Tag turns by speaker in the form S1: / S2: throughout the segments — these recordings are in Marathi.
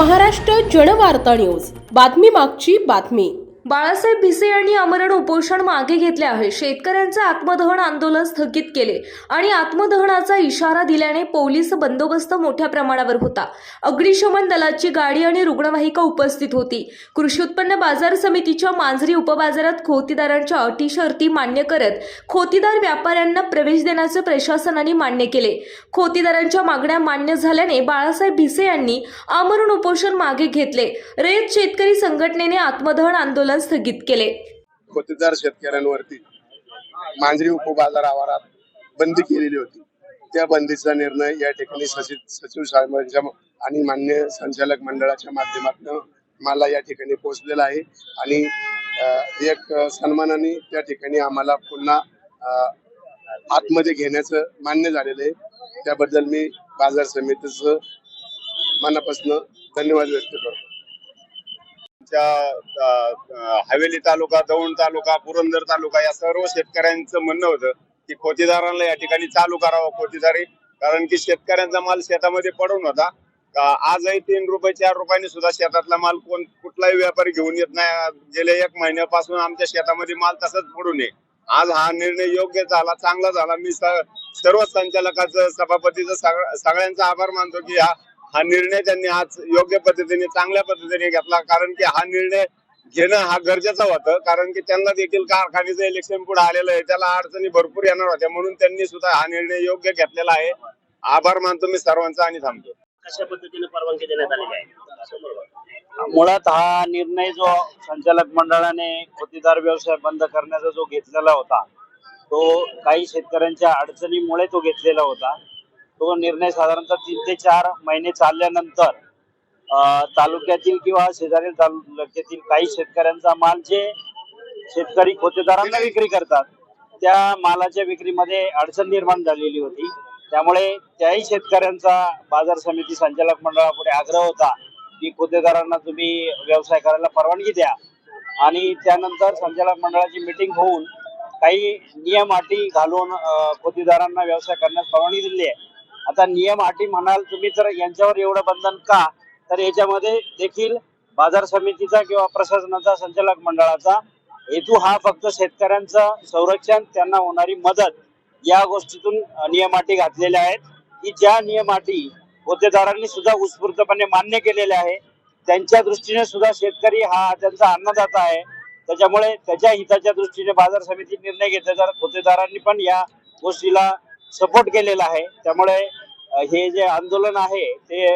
S1: महाराष्ट्र जनवार्ता न्यूज. बातमी मागची बातमी.
S2: बाळासाहेब भिसे यांनी आमरण उपोषण मागे घेतले आहे. शेतकऱ्यांचे आत्मदहन आंदोलन स्थगित केले आणि आत्मदहनाचा इशारा दिल्याने पोलीस बंदोबस्त मोठ्या प्रमाणावर होता. अग्निशमन दलाची गाडी आणि रुग्णवाहिका उपस्थित होती. कृषी उत्पन्न बाजार समितीच्या मांजरी उपबाजारात खोतीदारांच्या अटी शर्ती मान्य करत खोतीदार व्यापाऱ्यांना प्रवेश देण्याचे प्रशासनाने मान्य केले. खोतीदारांच्या मागण्या मान्य झाल्याने बाळासाहेब भिसे यांनी आमरण उपोषण मागे घेतले. रयत शेतकरी संघटनेने आत्मदहन आंदोलन स्थगित केले.
S3: खोतेदार शेतकऱ्यांवरती मांजरी उपबाजार आवारात बंदी केलेली होती. त्या बंदीचा निर्णय या ठिकाणी सचिव सचिव साहेबांच्या आणि मान्य संचालक मंडळाच्या माध्यमातून मला या ठिकाणी पोहोचलेला आहे. आणि एक सन्मानाने त्या ठिकाणी आम्हाला पुन्हा अं, आतमध्ये घेण्याचं मान्य झालेलं आहे. त्याबद्दल मी बाजार समितीचं मनापासून धन्यवाद व्यक्त करतो.
S4: आमच्या हवेली तालुका दौंड तालुका पुरंदर तालुका या सर्व शेतकऱ्यांचं म्हणणं होतं की खोतीदारांना या ठिकाणी चालू करावं खोतीदारी. कारण की शेतकऱ्यांचा माल शेतामध्ये पडून होता. आजही तीन रुपये चार रुपयांनी सुद्धा शेतातला माल कोण कुठलाही व्यापारी घेऊन येत नाही. गेल्या एक महिन्यापासून आमच्या शेतामध्ये माल तसंच पडू नये आज हा निर्णय योग्य झाला चांगला झाला. मी सर्व संचालकाचं सभापतीचं सगळ्यांचा आभार मानतो की हा हा निर्णय त्यांनी आज योग्य पद्धतीने चांगल्या पद्धतीने घेतला. कारण की हा निर्णय घेणं हा गरजेचा होतं. कारण की त्यांना देखील कारखान्याचं इलेक्शन पुढे आलेलं आहे. त्याला अडचणी भरपूर येणार होत्या. म्हणून त्यांनी सुद्धा हा निर्णय योग्य घेतलेला आहे. आभार मानतो मी सर्वांचा आणि थांबतो.
S5: कशा पद्धतीने परवानगी देण्यात आलेली आहे?
S6: मुळात हा निर्णय जो संचालक मंडळाने खोतीदार व्यवसाय बंद करण्याचा जो घेतलेला होता तो काही शेतकऱ्यांच्या अडचणीमुळे तो घेतलेला होता. तो निर्णय साधारणतः तीन ते चार महिने चालल्यानंतर अं, तालुक्यातील किंवा शेजारील तालुक्यातील काही शेतकऱ्यांचा माल जे शेतकरी खोतेदारांना विक्री करतात त्या मालाच्या विक्रीमध्ये अडचण निर्माण झालेली होती. त्यामुळे त्याही शेतकऱ्यांचा बाजार समिती संचालक मंडळापुढे आग्रह होता की खोतेदारांना तुम्ही व्यवसाय करायला परवानगी द्या. आणि त्यानंतर संचालक मंडळाची मिटिंग होऊन काही नियम अटी घालून खोतेदारांना व्यवसाय करण्यास परवानगी दिली आहे. आता नियम अटी म्हणाल तुम्ही तर यांच्यावर एवढं बंधन का? तर याच्यामध्ये देखील बाजार समितीचा किंवा प्रशासनाचा संचालक मंडळाचा हेतू हा फक्त शेतकऱ्यांचं संरक्षण त्यांना होणारी मदत या गोष्टीतून नियमाटी घातलेल्या आहेत. की ज्या नियमाटी होद्देदारांनी सुद्धा उत्स्फूर्तपणे मान्य केलेल्या आहे त्यांच्या दृष्टीने सुद्धा शेतकरी हा त्यांचा अन्नदाता आहे. त्याच्यामुळे त्याच्या हिताच्या दृष्टीने बाजार समिती निर्णय घेतले तर होद्देदारांनी पण या गोष्टीला सपोर्ट केलेला आहे. त्यामुळे हे जे आंदोलन आहे ते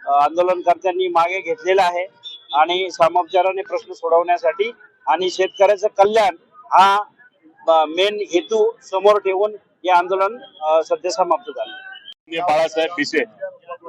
S6: आंदोलनकर्त्यांनी मागे घेतलेलं आहे. आणि सामोपचाराने प्रश्न सोडवण्यासाठी आणि शेतकऱ्याचं कल्याण हा मेन हेतू समोर ठेवून हे आंदोलन सध्या समाप्त झालं.
S4: बाळासाहेब भिसे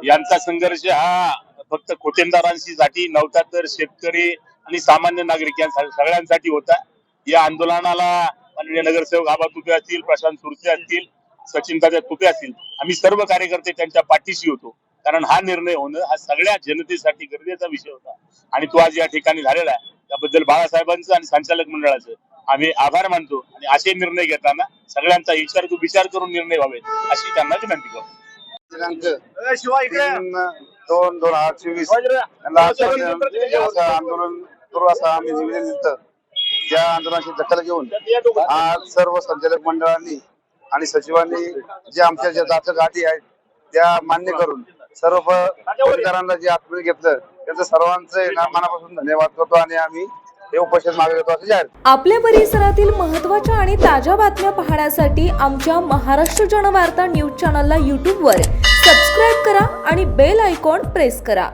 S4: यांचा संघर्ष हा फक्त खोटेंदारांशी साठी नव्हता तर शेतकरी आणि सामान्य नागरिक सगळ्यांसाठी होता. या आंदोलनाला माननीय नगरसेवक आबा तुपे असतील प्रशांत सुरते असतील सचिन दादा तुपे असतील. आम्ही सर्व कार्यकर्ते त्यांच्या पाठीशी होतो. कारण हा निर्णय होणं हा सगळ्या जनतेसाठी गरजेचा विषय होता. आणि तो आज या ठिकाणी झालेला आहे. त्याबद्दल बाळासाहेबांचं आणि संचालक मंडळाचं आम्ही आभार मानतो. आणि असे निर्णय घेताना सगळ्यांचा विचार विचार करून निर्णय व्हावे अशी त्यांना विनंती करतो.
S3: दोन दोन हजार चोवीस. आंदोलन करू असं आम्ही निवेदन दिलं त्या आंदोलनाची दखल घेऊन आज सर्व संचालक मंडळांनी आणि सचिवांनी जे आमच्या ज्या जात गाठी आहेत त्या मान्य करून सर्व पदवीधरांना जे आत्महत्या घेतलं त्याचं सर्वांचं मनापासून धन्यवाद करतो आणि आम्ही हे उपोषण मागे घेतो असं जाहीर.
S2: आपल्या परिसरातील महत्त्वाच्या आणि ताज्या बातम्या पाहण्यासाठी आमच्या महाराष्ट्र जनवार्ता न्यूज चॅनलला यूट्यूबवर सबस्क्राईब करा आणि बेल आयकॉन प्रेस करा.